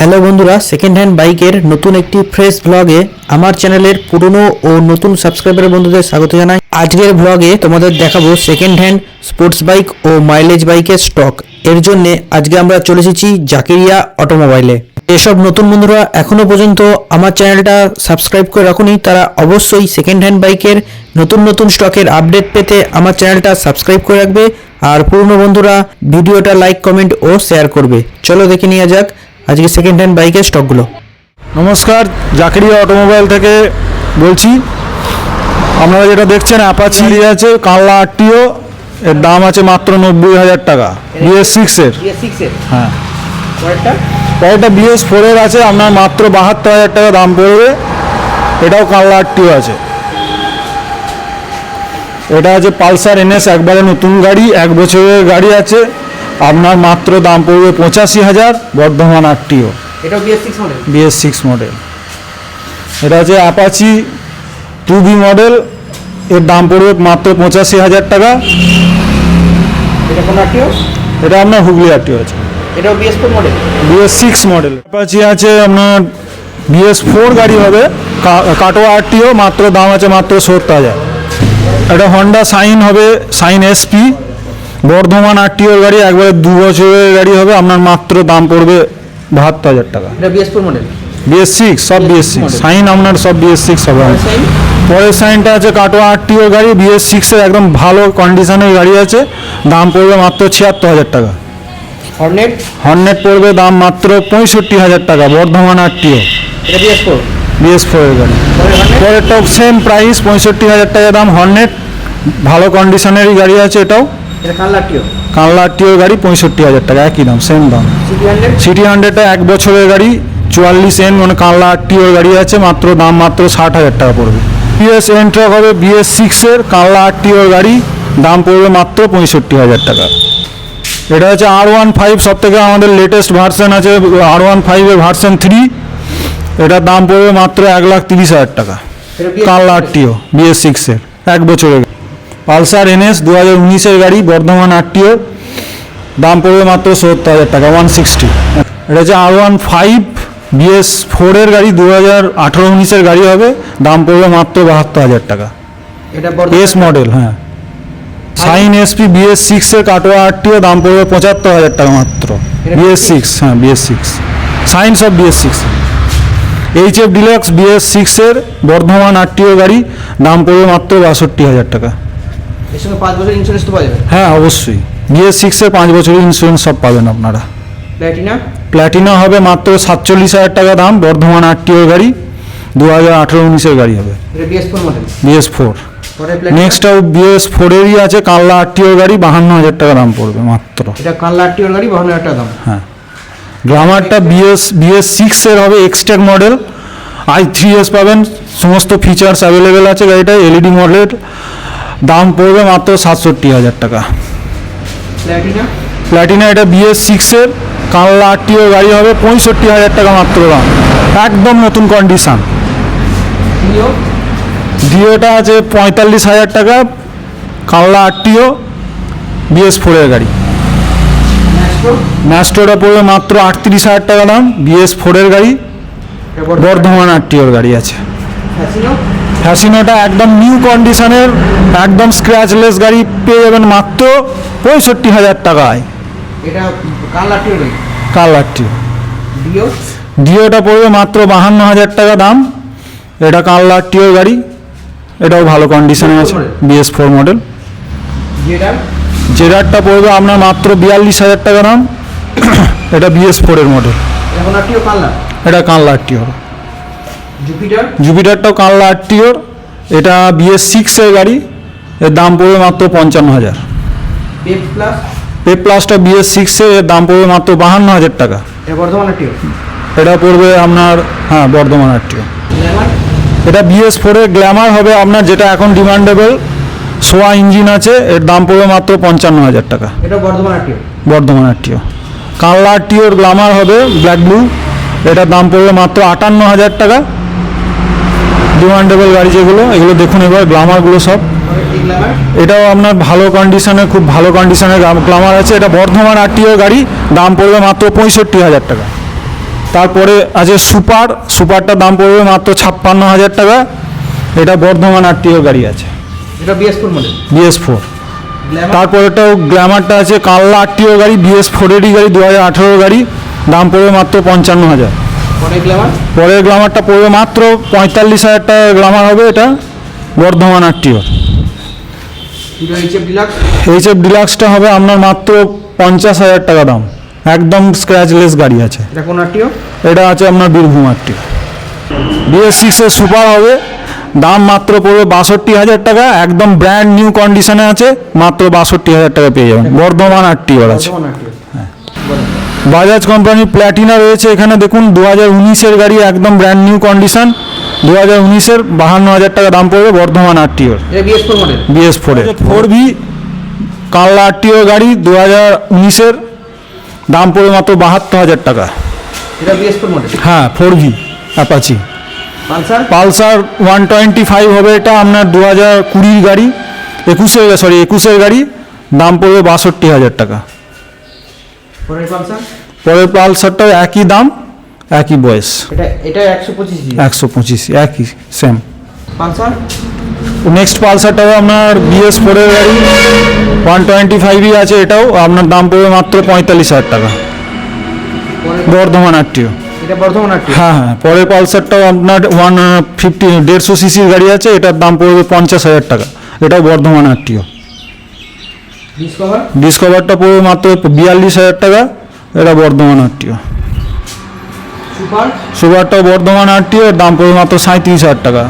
Hello বন্ধুরা second hand বাইকের নতুন একটি ফ্রেশ ব্লগে আমার চ্যানেলের পুরনো ও নতুন সাবস্ক্রাইবার বন্ধুদের স্বাগত জানাই। আজকের ব্লগে তোমাদের দেখাবো সেকেন্ড হ্যান্ড স্পোর্টস বাইক ও মাইলেজ বাইকের স্টক এর জন্য আজকে আমরা চলে এসেছি জাকেরিয়া অটোমোবাইলে এসব নতুন বন্ধুরা, এখনও পর্যন্ত আমার চ্যানেলটা সাবস্ক্রাইব করে রাখুনি, তারা অবশ্যই সেকেন্ড হ্যান্ড বাইকের নতুন নতুন স্টকের আপডেট পেতে আমার চ্যানেলটা সাবস্ক্রাইব করে রাখবে। আর পুরনো বন্ধুরা, ভিডিওটা লাইক কমেন্ট ও শেয়ার করবে। চলো দেখে নেওয়া যাক আজকে সেকেন্ড হ্যান্ড বাইকের স্টকগুলো নমস্কার জাকেরিয়া অটোমোবাইল থেকে বলছি। আপনারা যেটা দেখছেন অ্যাপাচি আছে কানলা আটটিও এর দাম আছে মাত্র নব্বই হাজার টাকা বিএস সিক্সের হ্যাঁ। পরেরটা? বিএস ফোরের আছে আপনার মাত্র বাহাত্তর হাজার টাকা দাম পড়বে। এটাও কানলা আটটিও আছে। এটা আছে পালসার এনএস একবারে নতুন গাড়ি এক বছরের গাড়ি আছে। আপনার মাত্র দাম পড়বে পঁচাশি হাজার বর্ধমান আটটিও। এটাও BS six model BS six model এটা হচ্ছে অ্যাপাচি টু বি মডেল এর দাম পড়বে মাত্র পঁচাশি হাজার টাকা। এটা কোন আরটিও এটা আপনার হুগলি আরটিও আছে। এটাও BS four model BS six model Apache আছে আপনার বিএস ফোর গাড়ি হবে। কাটোয়া আরটিও মাত্র দাম আছে মাত্র সত্তর হাজার। এটা হন্ডা সাইন হবে সাইন এসপি বর্ধমান আরটিওর গাড়ি একবারে দু বছরের গাড়ি হবে আপনার মাত্র দাম পড়বে বাহাত্তর হাজার টাকা। বিএস মডেল বিএস সিক্স সব বিএস সিক্স সাইন আপনার সব বিএস সিক্স হবে। পরের সাইনটা আছে কাটোয়া আরটিও গাড়ি বিএস সিক্সের একদম ভালো কন্ডিশনের গাড়ি আছে দাম পড়বে মাত্র ছিয়াত্তর হাজার টাকা। হর্নেট হর্নেট পড়বে দাম মাত্র পঁয়ষট্টি হাজার টাকা বর্ধমান আরটিও। বিএস ফোর ফোরের গাড়ি। পরেরটাও সেম প্রাইস পঁয়ষট্টি হাজার টাকা দাম। হর্নেট ভালো কন্ডিশনেরই গাড়ি আছে এটাও। এটা কানলা আরটিও গাড়ি পঁয়ষট্টি হাজার টাকা একই দাম সেম দাম। সিটি হান্ড্রেড হান্ড্রেডটা এক বছরের গাড়ি চুয়াল্লিশ এন মানে কানলা আটটিওর গাড়ি আছে মাত্র দাম মাত্র ষাট হাজার টাকা পড়বে। বিএস এন্ট্রক হবে বিএস সিক্সের কানলা আটটিওর গাড়ি দাম পড়বে মাত্র পঁয়ষট্টি হাজার টাকা। এটা হচ্ছে আর ওয়ান ফাইভ সব থেকে আমাদের লেটেস্ট ভার্সন আছে আর ওয়ান ফাইভের ভার্সন থ্রি এটার দাম পড়বে মাত্র এক লাখ তিরিশ হাজার টাকা কানলা আটটিও বিএস সিক্সের এক বছরের পালসার এনএস দু হাজার উনিশের গাড়ি বর্ধমান আটটিও দাম পড়বে মাত্র সত্তর হাজার টাকা ওয়ান সিক্সটি এটা হচ্ছে আর ওয়ান ফাইভ বিএস ফোরের গাড়ি দু হাজার আঠেরো উনিশের গাড়ি হবে। দাম পড়বে মাত্র বাহাত্তর হাজার টাকা। এটা এস মডেল হ্যাঁ। সাইন এসপি বিএস সিক্সের কাটোয়া আটটিও দাম পড়বে পঁচাত্তর হাজার টাকা মাত্র। বিএস সিক্স হ্যাঁ বিএস সিক্স সাইন সব BS six H F Deluxe BS সিক্সের বর্ধমান আটটিও গাড়ি দাম পড়বে মাত্র বাষট্টি হাজার টাকা। এর সঙ্গে পাঁচ বছর ইন্স্যুরেন্স তো পাওয়া যাবে? হ্যাঁ অবশ্যই। বিএস সিক্সের পাঁচ বছরের ইন্স্যুরেন্স সব পাবেন আপনারা। প্ল্যাটিনা প্ল্যাটিনা হবে মাত্র সাতচল্লিশ হাজার টাকা দাম বর্ধমান আটটিও গাড়ি দু হাজার আঠেরো উনিশের গাড়ি হবে। BS four model BS four পরে বিএস ফোরেরই আছে কানলা আটটিও গাড়ি বাহান্ন হাজার টাকা দাম পড়বে মাত্র। এটা কানলা আরটিওর গাড়ি বাহান্ন হাজার টাকা দাম। হ্যাঁ। গ্রামারটা বিএস বিএস সিক্সের হবে এক্সট্যাক মডেল আই থ্রি এস পাবেন সমস্ত ফিচার্স অ্যাভেলেবেল আছে গাড়িটা এলইডি মডেল দাম পড়বে মাত্র সাতষট্টি হাজার টাকা। প্ল্যাটিনা এটা বিএস সিক্সের কানলা আটটিও গাড়ি হবে পঁয়ষট্টি হাজার টাকা মাত্র দাম। একদম নতুন কন্ডিশন ডিও ডিওটা আছে পঁয়তাল্লিশ হাজার টাকা কানলা আটটিও বিএস ফোরের গাড়ি। ম্যাস্টোটা পড়বে মাত্র আটত্রিশ হাজার টাকা দাম বিএস ফোরের গাড়ি বর্ধমান আটটিওর গাড়ি আছে। ফ্যাসিনো ফ্যাসিনোটা একদম নিউ কন্ডিশনের একদম স্ক্র্যাচলেস গাড়ি পেয়ে যাবেন মাত্র পঁয়ষট্টি হাজার টাকায়। এটা কানলা আরটিওর গাড়ি কাল আটটিও ডিও ডিওটা পড়বে মাত্র বাহান্ন হাজার টাকা দাম। এটা কানলা আটটিওর গাড়ি? এটাও ভালো কন্ডিশনে আছে বিএস ফোর মডেল জেরারটা পড়বে আপনার মাত্র বিয়াল্লিশ হাজার টাকা দাম। এটা বিএস ফোরের মডেল এটা জুপিটার জুপিটারটাও কানলা আটটিওর এটা বিএস সিক্সের গাড়ি। এর দাম পড়বে মাত্র পঞ্চান্ন হাজার। পে প্লাসটা বিএস সিক্সের এর দাম পড়বে মাত্র বাহান্ন হাজার টাকা। এটা পড়বে আপনার হ্যাঁ বর্ধমান আটটিও এটা বিএস ফোরের গ্ল্যামার হবে আপনার যেটা এখন ডিমান্ডেবল সোয়া ইঞ্জিন আছে এর দাম পড়বে মাত্র পঞ্চান্ন হাজার টাকা। এটা বর্ধমান আরটিও বর্ধমান আরটিও কানলা আরটিওর গ্ল্যামার হবে? ব্ল্যাক ব্লু এটার দাম পড়বে মাত্র আটান্ন হাজার টাকা। ডিমান্ডেবল গাড়ি যেগুলো এগুলো দেখুন এবার গ্লামারগুলো সব। এটাও আপনার ভালো কন্ডিশনে খুব ভালো কন্ডিশনের গ্লামার আছে। এটা বর্ধমান আরটিও গাড়ি দাম পড়বে মাত্র পঁয়ষট্টি হাজার টাকা। তারপরে আছে সুপার সুপারটার দাম পড়বে মাত্র ছাপ্পান্ন হাজার টাকা। এটা বর্ধমান আরটিও গাড়ি আছে। এটা BS four model BS four তারপরেটাও গ্ল্যামারটা আছে কাল্লা আরটিও গাড়ি বিএস ফোরেরই গাড়ি দু হাজার আঠেরো গাড়ি। দাম পড়বে মাত্র পঞ্চান্ন হাজার পরের গ্লামারটা পড়বে মাত্র পঁয়তাল্লিশ হাজার টাকা গ্লামার হবে এটা বর্ধমান এইচএফ এইচ এফ ডিলাক্সটা হবে আপনার মাত্র পঞ্চাশ হাজার টাকা দাম। একদম স্ক্র্যাচলেস গাড়ি আছে। এটা আছে আপনার বীরভূম আরটি বিএস সিক্সের সুপার হবে। দাম মাত্র পড়বে বাষট্টি হাজার টাকা। একদম ব্র্যান্ড নিউ কন্ডিশনে আছে। মাত্র বাষট্টি হাজার টাকা পেয়ে যাবেন। বর্ধমান আরটিওর আছে। আরটিও বাজাজ কোম্পানির প্ল্যাটিনা রয়েছে। এখানে দেখুন দু হাজার উনিশের গাড়ি একদম ব্র্যান্ড নিউ কন্ডিশন দু হাজার উনিশের বাহান্ন হাজার টাকা দাম পড়বে বর্ধমান আরটিওর বিএস ফোর ফোরে ফোর ভি কাল্লা আরটিও গাড়ি দু হাজার উনিশের দাম পড়বে মাত্র বাহাত্তর হাজার টাকা। হ্যাঁ four V Apache Pulsar Pulsar one twenty five হবে এটা আপনার দু হাজার কুড়ির গাড়ি। একুশের সরি একুশের গাড়ি দাম পড়বে বাষট্টি হাজার টাকা। পরের পালসারটাও একই দাম একই বয়স। এটা এটা একশো পঁচিশ একশো পঁচিশ একই সেম পালসার? নেক্সট পালসারটাও আপনার বিএস ফোরের গাড়ি ওয়ান টোয়েন্টি ফাইভই আছে এটাও আপনার দাম পড়বে মাত্র পঁয়তাল্লিশ হাজার টাকা। বর্ধমান আরটিও হ্যাঁ হ্যাঁ পরের পালসারটাও আপনার ওয়ান ফিফটি দেড়শো সিসির গাড়ি আছে এটার দাম পড়বে পঞ্চাশ হাজার টাকা। এটাও বর্ধমান ডিসকভার ডিসকভারটা পড়বে মাত্র বিয়াল্লিশ হাজার টাকা। এটা বর্ধমান আরটিও। সুপার সুপারটাও বর্ধমান আরটিও দাম পড়বে মাত্র সাঁত্রিশ হাজার টাকা।